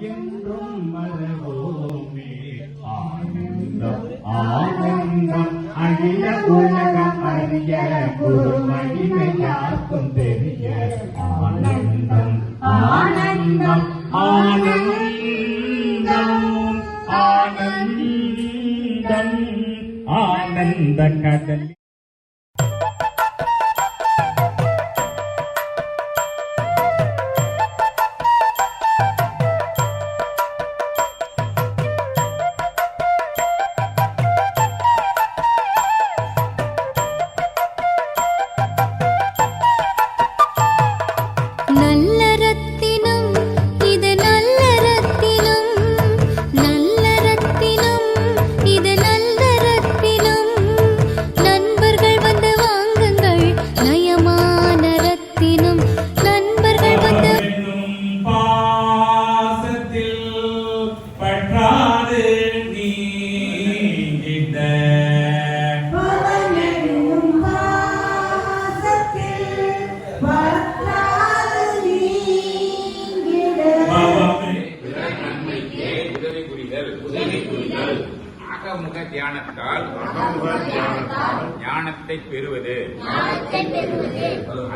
என்றும் மறவோமே. ஆனந்தம் ஆனந்தம் அகில உலகம் அறிய குரு மகிமை யாருக்கும் தெரிய. ஆனந்தம் ஆனந்தம் ஆனந்தம் ஆனந்தம் ஆனந்த கடல்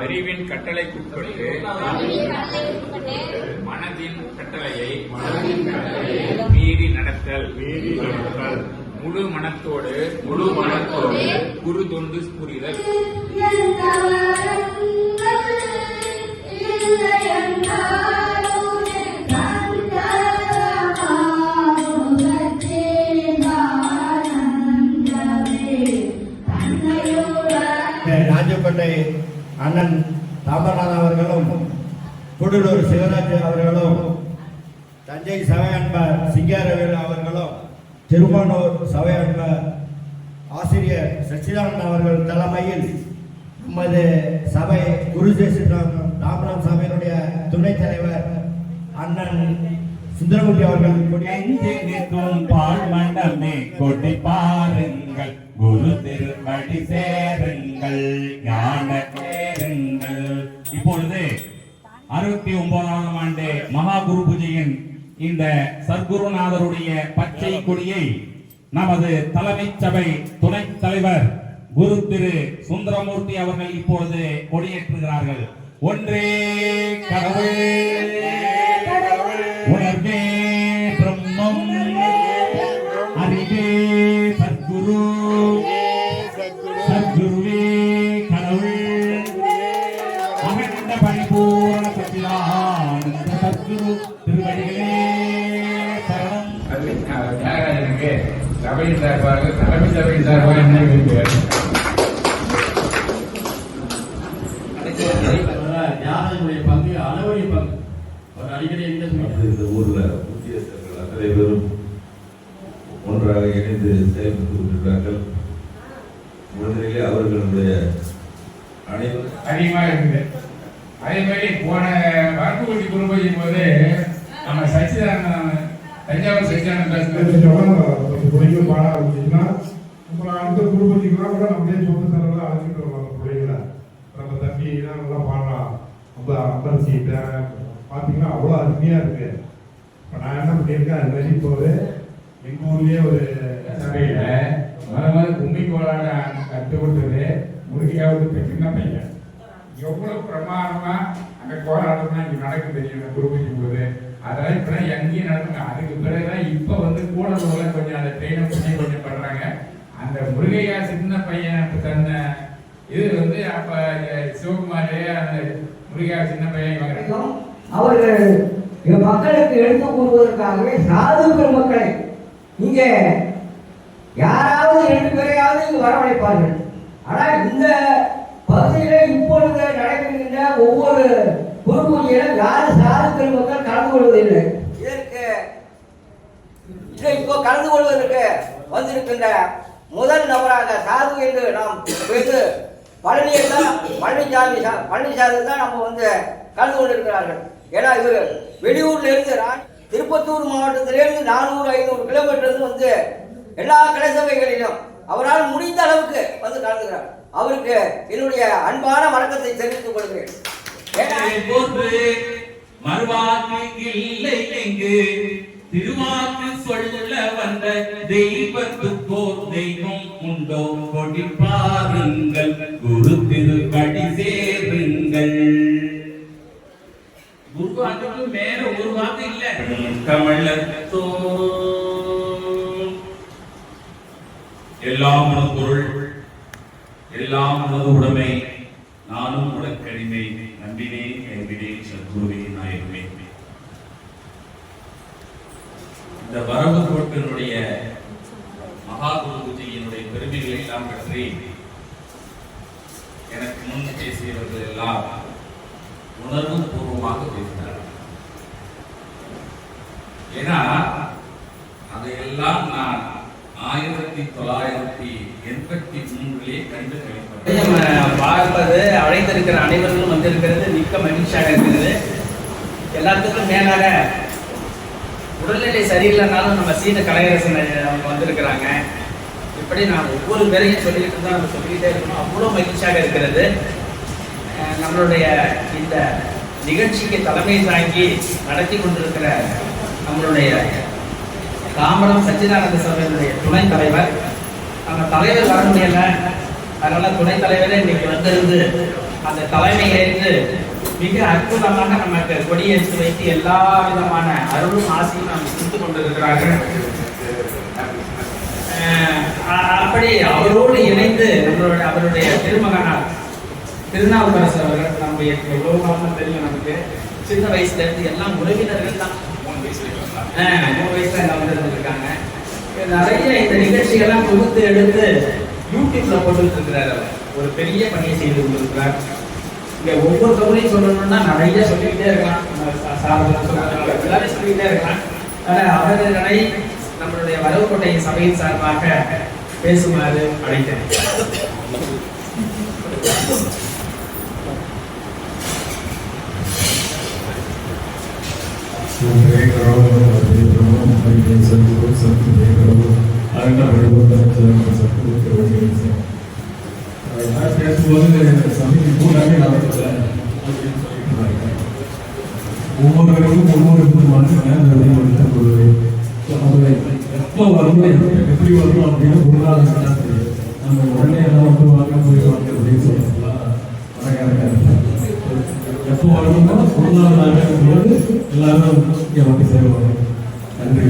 அறிவின் கட்டளைக்குட்பட்டு மனதின் கட்டளையை மீறி நடத்தல். முழு மனத்தோடு முழு மனத்தோடு குரு தொண்டு புரிதல். ராஜப்பேட்டை அண்ணன் ராமநாதன் அவர்களும் கூடலூர் சிவராஜ் அவர்களும் தஞ்சை சபையன்பர் சிங்காரவேலு அவர்களும் திருமானூர் சபையன்பர் ஆசிரியர் சச்சிதானந்தன் அவர்கள் தலைமையில் நமது சபை குரு சேஷிராம் ராமநாத் சபையினுடைய துணைத் தலைவர் அண்ணன் சுந்தரமூர்த்தி அவர்கள் கொடியேந்தி நிற்கும் பால் மண்டமே கொடி பாருங்கள். குரு திருமடி சேருங்கள் ஞான சேருங்கள். இப்பொழுது அறுபத்தி ஒன்பதாம் ஆண்டு மகா குரு பூஜையின் இந்த சர்க்குருநாதருடைய பச்சை கொடியை நமது தலைமை சபை துணைத் தலைவர் குரு திரு சுந்தரமூர்த்தி அவர்கள் இப்பொழுது கொடியேற்றுகிறார்கள். ஒன்றே கடவுள்! சபையின் சார்பாக தலைமை சபையின் சார்பாக பங்கு பங்கு. அவர் அடிக்கடி எங்க சொல்லிட்டு இந்த ஊர்ல முக்கியஸ்தர்கள் அத்தனை பேரும் ஒன்றாக இணைந்து செயல்பட்டு கொண்டிருக்கிறார்கள். முதலிலே அவர்களுடைய அனைவரும் அதிகமாக இருக்குது. அதே மாதிரி போன வரப்புக்குட்டி குருபதியின் போது நம்ம சச்சிதானந்தன் தஞ்சாவூர் சச்சிதானந்தன் பேசுனது பிள்ளைங்க பாட அப்புறம் அடுத்த குடும்பத்துக்குலாம் கூட நம்மளே சொந்த செலவில் அழைச்சிட்டு வருவாங்க பிள்ளைங்கள நம்ம தம்பி எல்லாம் நல்லா பாடுறான். ரொம்ப அம்பர் சீட்டை. பார்த்தீங்கன்னா அவ்வளோ அருமையாக இருக்கு. இப்போ நான் என்ன பண்ணியிருக்கேன் அது மாதிரி இப்போது எங்கள் ஊர்லேயே ஒரு சபையில் முத மாதிரி கும்மி கோலாட கற்றுக் கொடுத்தது முருகையாவது சின்ன பையன். எவ்வளோ பிரமாதமா அந்த கோலாட்டம் இங்கே நடக்குது தெரியும் குருபதி போது. அதெல்லாம் இப்பெல்லாம் எங்கேயும் நடக்குங்க அதுக்கு பிறகுதான் இப்ப வந்து கூட உள்ள கொஞ்சம் அந்த ட்ரெயினை பண்ணி கொஞ்சம் பண்ணுறாங்க அந்த முருகையா சின்ன பையன் தன்ன இது வந்து அப்ப சிவகுமார் அந்த முருகையா சின்ன பையன் வரைக்கும் அவர்கள் மக்களுக்கு எடுத்து கூறுவதற்காகவே சாது பெருமக்களை இங்க யாராவது ரெண்டு பேரையாவது இங்கு வரவழைப்பார்கள். ஆனால் இந்த பகுதியில இப்பொழுது நடைபெறுகின்ற ஒவ்வொரு குரு யார் யாரும் சாது கலந்து கொள்வதில்லை இதற்கு இப்போ கலந்து கொள்வதற்கு வந்திருக்கின்ற முதல் நபராக சாது என்று நாம் பேசு பழனியை தான் பழனிசாமி பழனிசாமி தான் நம்ம வந்து கலந்து கொண்டிருக்கிறார்கள். ஏன்னா இவர் வெளியூர்ல இருந்து திருப்பத்தூர் மாவட்டத்திலிருந்து நானூறு ஐநூறு கிலோமீட்டர் வந்து எல்லா கலைசபைகளிலும் அவரால் முடிந்த அளவுக்கு வந்து கலந்துகிறார் அவருக்கு என்னுடைய அன்பான வணக்கத்தை தெரிவித்துக் கொள்கிறேன். ஏன்னா மறுவாக்கு இல்லை எங்கு? திருவாக்கு சொல்ல வந்த தெய்வத்துக்கோர் தெய்வம் உண்டோ? கொடி பாருங்கள் குரு திருக்கடி சேருங்கள். குருவாக்கு மேல ஒரு வாக்கு இல்ல. தமிழத்தோ எல்லாம் பொருள் எல்லாம் உனது உடைமை. நன்றி எனக்கு முன் பேசியவர்கள் எல்லாம் உணர்வு பூர்வமாக பேசினார்கள். ஏன்னா அதையெல்லாம் நான் ஆயிரத்தி தொள்ளாயிரத்தி எண்பத்தி மூன்றிலே கண்டு கழிப்பேன் பார்ப்பது அழைத்திருக்கிற அனைவர்களும் வந்திருக்கிறது. மிக்க மகிழ்ச்சியாக இருக்கிறது. எல்லாத்துக்கும் மேலாக உடல்நிலை சரியில்லைனாலும் நம்ம சீன கலையரசன் அவங்க வந்திருக்கிறாங்க. இப்படி நான் ஒவ்வொரு பேரையும் சொல்லிட்டு தான் நம்ம சொல்லிக்கிட்டே இருக்கணும் அவ்வளோ மகிழ்ச்சியாக இருக்கிறது. நம்மளுடைய இந்த நிகழ்ச்சிக்கு தலைமை தாங்கி நடத்தி கொண்டிருக்கிற நம்மளுடைய தாமரம் சச்சிதானந்த சபையினுடைய துணைத் தலைவர். நம்ம தலைவர் வர முடியல. அதனால துணைத் தலைவரே இன்னைக்கு வந்திருந்து அந்த தலைமை ஏற்று மிக அற்புதமாக நமக்கு கொடியேற்றி வைத்து எல்லா விதமான அருளும் ஆசையும் நாம் கொடுத்து கொண்டிருக்கிறார்கள். அப்படி அவரோடு இணைந்து நம்மளோட அவருடைய திருமகனார் திருநாவுக்கரசு அவர்கள் நம்முடைய எவ்வளவு காலம் தெரியும் நமக்கு. சின்ன வயசுல இருந்து எல்லாம் உறவினர்கள் தான். ஆஹ் மூணு வயசுல எல்லாம் வந்துருந்துருக்காங்க. நிறைய இந்த நிகழ்ச்சிகள்லாம் தொகுத்து எடுத்து யூடியூப்ல போட்டுட்டு இருக்கிறார் அவர். ஒரு பெரிய பணியை செய்து கொண்டிருக்கிறார். இங்க ஒவ்வொரு தொகுதியும் சொல்லணும்னா நிறைய சொல்லிக்கிட்டே இருக்கலாம். நம்ம எல்லாரும் சொல்லிக்கிட்டே இருக்கலாம். ஆனா அவர்களை நம்மளுடைய வரவுக்கோட்டை சபையின் சார்பாக பேசுமாறு அழைக்கிறேன் ஒவ்வொருவருக்கும் ஒவ்வொரு விதமான ஞானத்தை வளர்த்துக் கொள்வேன் எப்போ வரணும் எப்படி வரணும் அப்படின்னு பொருளாதார நம்ம உடனே எல்லாம் வந்து வாங்க போய் வாங்க அப்படின்னு சொல்லலாம் எப்போ வரணும்னா பொருளாதாரம் போது எல்லாரும் இங்கே வந்து சேருவாங்க. நன்றி.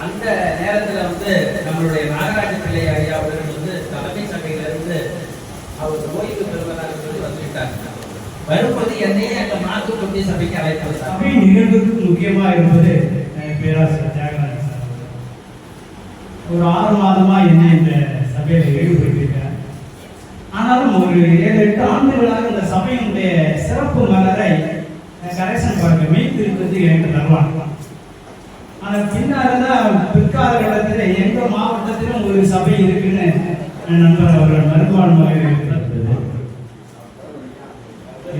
அந்த நேரத்துல வந்து நம்மளுடைய நாகராஜ பிள்ளை ஐயா அவர்கள் வந்து தலைமை சபையில இருந்து அவர் ஓய்வு பெறுவதாக சொல்லி வந்துவிட்டார். வரும்போது என்னையே அந்த மாத்துக்குட்டி சபைக்கு அழைத்தார் சபை நிகழ்வுக்கு முக்கியமா இருப்பது பேராசிரியர் தியாகராஜன் சார் ஒரு ஆறு மாதமா என்ன இந்த சபையில ஈடுபட்டிருக்கிறேன் ஆனாலும் ஒரு ஏழு எட்டு ஆண்டுகளாக இந்த சபையினுடைய சிறப்பு மலரை அஹ், கரெக்ஷன் பார்க்க வைத்திருப்பது எனக்கு தருவான் ஆனால் பின்னால்தான் பிற்கால கட்டத்தில் எங்க மாவட்டத்திலும் ஒரு சபை இருக்குன்னு நண்பர் அவர்கள் மருத்துவமனையில்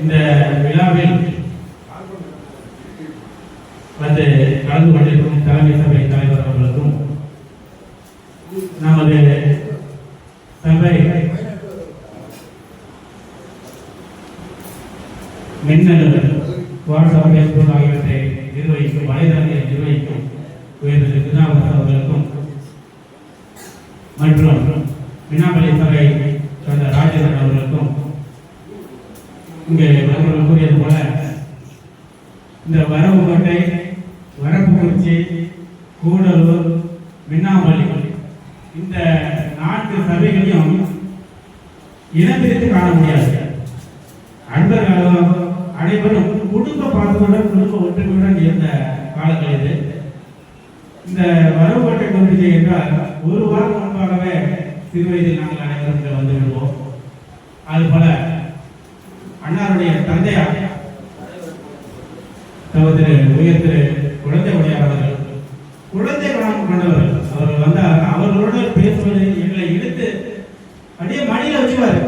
இந்த விழாவில் வந்து கலந்து கொண்டிருக்கும் தலைமை சபை தலைவர் அவர்களுக்கும் நமது சபை மின்னணு வாட்ஸ்அப் ஃபேஸ்புக் ஆகியவற்றை நிர்வகிக்கும் வலைதளங்களை நிர்வகிக்கும் உயர்ந்த திருநாவுக்கரசு அவர்களுக்கும் மற்றும் மின்னாமலை சபை சேர்ந்த ராஜேந்திரன் அவர்களுக்கும் இங்கே வருகிறவர்கள் கூறியது போல இந்த வரவுக்கோட்டை வரப்புக்குறிச்சி கூடலூர் மின்னாமல்லி இந்த நான்கு சபைகளையும் இனப்பிரித்து காண முடியாது அன்பர்கள் அனைவரும் குடும்ப பாசத்துடன் குடும்ப ஒற்றுமையுடன் இருந்த காலங்கள் இது இந்த வரவுக்கோட்டை பகுதி என்றால் ஒரு வாரம் முன்பாகவே சிறு வயதில் நாங்கள் அனைவரும் இங்கே வந்து விடுவோம். அது போல அண்ணாருடைய தந்தையார் சகோதரி உயர் திரு குழந்தை உடையார் அவர்கள் குழந்தை குணம் கொண்டவர் அவர்கள் வந்தால் அவர்களோடு பேசுவது எங்களை இழுத்து அப்படியே மணியில் வச்சுவார்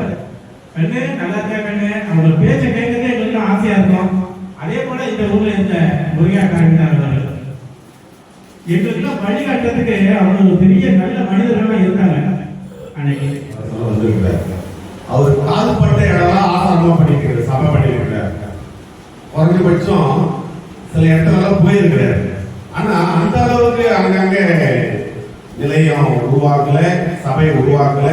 கண்ணு நல்லா இருக்கா கண்ணு? அவங்க பேச்சை கேட்கறதே எங்களுக்கு ஆசையா இருக்கும். அதே போல இந்த ஊர்ல இந்த முருகையா காரினார் அவர்கள் எங்களுக்கெல்லாம் வழிகாட்டுறதுக்கு அவ்வளவு பெரிய நல்ல மனிதர்களா இருந்தாங்க. அன்னைக்கு. அவர் கால்பட்ட இடம்லாம் ஆசாரமா பண்ணிருக்கிறார் சபை பண்ணிருக்கிறார் குறைஞ்சபட்சம் சில இடத்துலலாம் போயிருக்கிறார். ஆனா அந்த அளவுக்கு அங்கங்க நிலையம் உருவாக்கல சபை உருவாக்கல.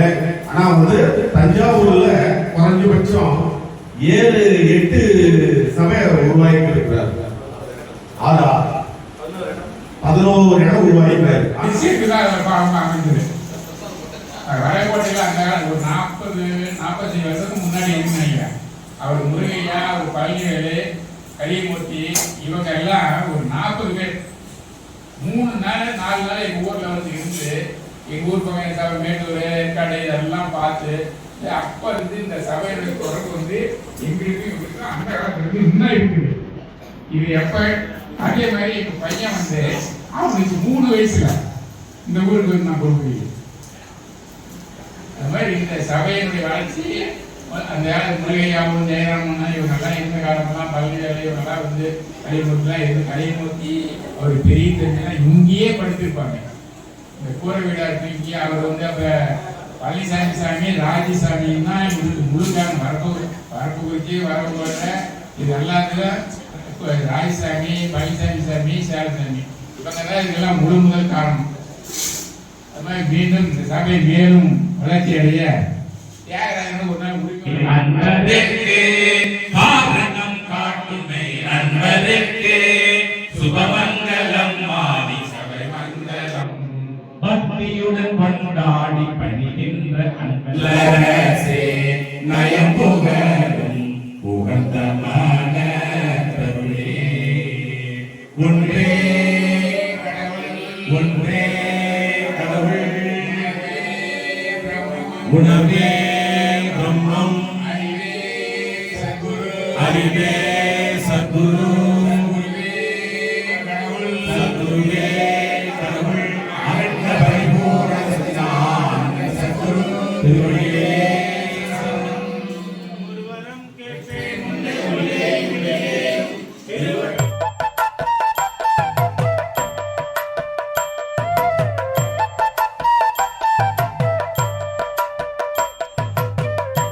ஆனா வந்து தஞ்சாவூர்ல குறைஞ்சபட்சம் ஏழு எட்டு சபை உருவாக்கி இருக்கிறார் ஆதா ஒரு இடம் உருவாக்கிறாரு அமைஞ்சது. வரைகோட்டையில் அந்த ஒரு நாற்பது நாற்பத்தஞ்சு வருஷத்துக்கு முன்னாடி இருந்தாங்க அவர் முருகையா அவர் பழனிவேலு கலியமூர்த்தி இவங்க எல்லாம் ஒரு நாற்பது பேர். மூணு நாள் நாலு நாள் எங்கள் ஊரில் வந்து இருந்து எங்கள் ஊர் பக்கம் சபை மேட்டூர் ஏற்காடு இதெல்லாம் பார்த்து அப்போ இருந்து இந்த சபையினுடைய தொடர்பு வந்து எங்களுக்கு இவங்களுக்கு அந்த காலத்துல இன்னும் இருக்குது. இது எப்போ? அதே மாதிரி எங்கள் பையன் வந்து ஆரம்பிச்சு மூணு வயசுல. இந்த ஊருக்கு வந்து நான் கொடுக்குறேன் அது மாதிரி இந்த சபையினுடைய வளர்ச்சி அந்த முருகையாவும் ஜெயராமன் இவங்கெல்லாம் இருந்த காலமெல்லாம் பழனிவேலை இவங்கெல்லாம் வந்து கலைமூர்த்திலாம் இருந்து கலைமூர்த்தி அவர் பெரிய தெரிஞ்செல்லாம் இங்கேயே படுத்திருப்பாங்க. இந்த கூரை வீடா இருக்கு இங்கேயே அவர் வந்து அப்ப பழனிசாமி சாமி ராஜசாமின்னா இவருக்கு முழுக்கான வரப்பு வரப்பு குறிச்சி வரப்பு இது எல்லாத்துக்கும் ராஜசாமி பழனிசாமி சாமி சேலசாமி இவங்க தான் இதுக்கெல்லாம் முழு முதல் காரணம். அது மாதிரி மீண்டும் இந்த சபை மேலும் வளர்ச்சி அடைய தியாகராஜன் ஒரு நாள் உரிமை காரணம் காட்டுமை அன்பதற்கு அறிவே சத்குரு